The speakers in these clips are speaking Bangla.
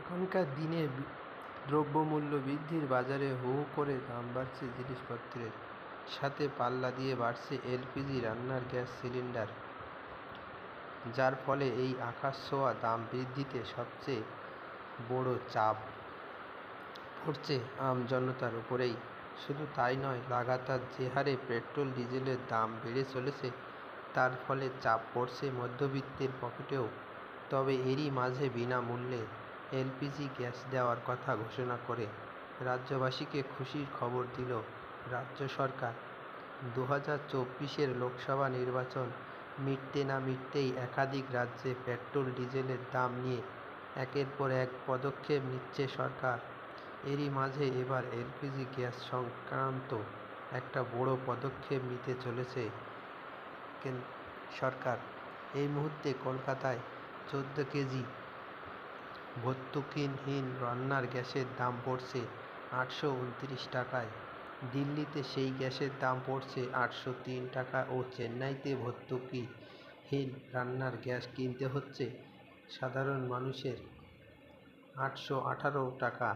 এখনকার দিনে দ্রব্যমূল্য বৃদ্ধির বাজারে হু হু করে দাম বাড়ছে জিনিসপত্রের সাথে পাল্লা দিয়ে বাড়ছে এলপিজি রান্নার গ্যাস সিলিন্ডার, যার ফলে এই আকাশছোঁয়া দাম বৃদ্ধিতে সবচেয়ে বড় চাপ পড়ছে আম জনতার উপরেই। শুধু তাই নয়, লাগাতার যে হারে পেট্রোল, ডিজেলের দাম বেড়ে চলেছে, তার ফলে চাপ পড়ছে মধ্যবিত্তের পকেটেও। তবে এরই মাঝে বিনামূল্যে এলপিজি গ্যাস দেওয়ার কথা ঘোষণা করে রাজ্যবাসীকে খুশির খবর দিল রাজ্য সরকার। দু হাজার চব্বিশের লোকসভা নির্বাচন মিটতে না মিটতেই একাধিক রাজ্যে পেট্রোল, ডিজেলের দাম নিয়ে একের পর এক পদক্ষেপ নিচ্ছে সরকার। এরই মাঝে এবার এলপিজি গ্যাস সংক্রান্ত একটা বড় পদক্ষেপ নিতে চলেছে সরকার। এই মুহূর্তে কলকাতায় চোদ্দ কেজি ভর্তুকিহীন রান্নার গ্যাসের দাম পড়ছে আটশো উনত্রিশ টাকায়। দিল্লিতে সেই গ্যাসের দাম পড়ছে আটশো তিন টাকা ও চেন্নাইতে ভর্তুকিহীন রান্নার গ্যাস কিনতে হচ্ছে সাধারণ মানুষের আটশো আঠারো টাকা।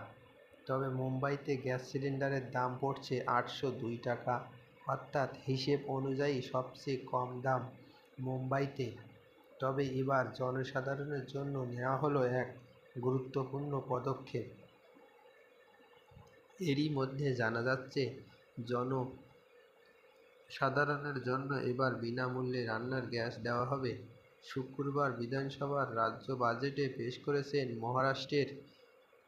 তবে মুম্বাইতে গ্যাস সিলিন্ডারের দাম পড়ছে আটশো দুই টাকা। অর্থাৎ হিসেব অনুযায়ী সবচেয়ে কম দাম মুম্বাইতে। তবে এবার জনসাধারণের জন্য নেওয়া হলো এক গুরুত্বপূর্ণ পদক্ষেপ। এরই মধ্যে জানা যাচ্ছে, জন সাধারণের জন্য এবার বিনামূল্যে রান্নার গ্যাস দেওয়া হবে। শুক্রবার বিধানসভার রাজ্য বাজেটে পেশ করেছেন মহারাষ্ট্রের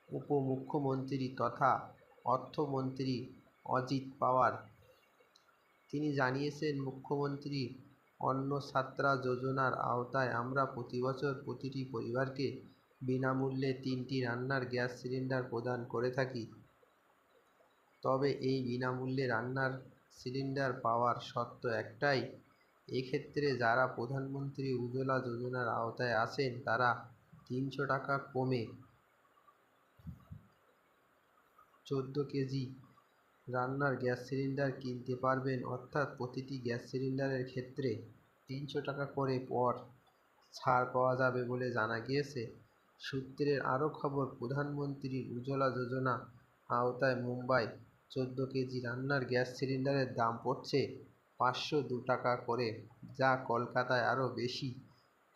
উপমুখ্যমন্ত্রী তথা অর্থমন্ত্রী অজিত পাওয়ার। তিনি জানিয়েছেন, মুখ্যমন্ত্রী অন্ন ছাত্রা যোজনার আওতায় আমরা প্রতি বছর প্রতিটি পরিবারকে বিনামূল্যে তিনটি রান্নার গ্যাস সিলিন্ডার প্রদান করে থাকি। তবে এই বিনামূল্যে রান্নার সিলিন্ডার পাওয়ার শর্ত একটাই, এক্ষেত্রে যারা প্রধানমন্ত্রী উজ্জ্বলা যোজনার আওতায় আছেন, তারা তিনশো টাকা কমে চোদ্দ কেজি রান্নার গ্যাস সিলিন্ডার কিনতে পারবেন। অর্থাৎ প্রতিটি গ্যাস সিলিন্ডারের ক্ষেত্রে তিনশো টাকা করে পর ছাড় পাওয়া যাবে বলে জানা গিয়েছে। সূত্রের আরও খবর, প্রধানমন্ত্রী উজ্জ্বলা যোজনা আওতায় মুম্বাই চোদ্দ কেজি রান্নার গ্যাস সিলিন্ডারের দাম পড়ছে পাঁচশো দু টাকা করে, যা কলকাতায় আরও বেশি।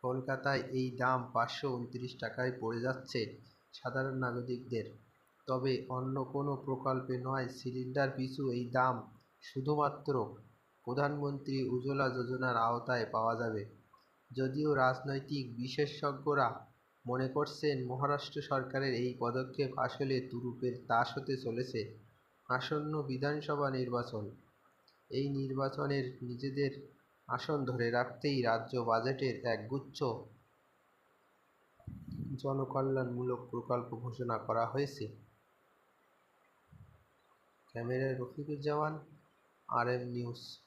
কলকাতায় এই দাম পাঁচশো উনত্রিশ টাকায় পড়ে যাচ্ছে সাধারণ নাগরিকদের। তবে অন্য কোনো প্রকল্পে নয়, সিলিন্ডার পিছু এই দাম শুধুমাত্র প্রধানমন্ত্রী উজ্জ্বলা যোজনার আওতায় পাওয়া যাবে। যদিও রাজনৈতিক বিশেষজ্ঞরা মনে করছেন মহারাষ্ট্র সরকারের এই পদক্ষেপ আসলে তুরুপের তাস হতে চলেছে? আসন্ন বিধানসভা নির্বাচন। এই নির্বাচনের নিজেদের আসন ধরে রাখতেই রাজ্য বাজেটের একগুচ্ছ জনকল্যাণমূলক প্রকল্প ঘোষণা করা হয়েছে। ক্যামেরায় রফিকুজ্জামান আর এম নিউজ।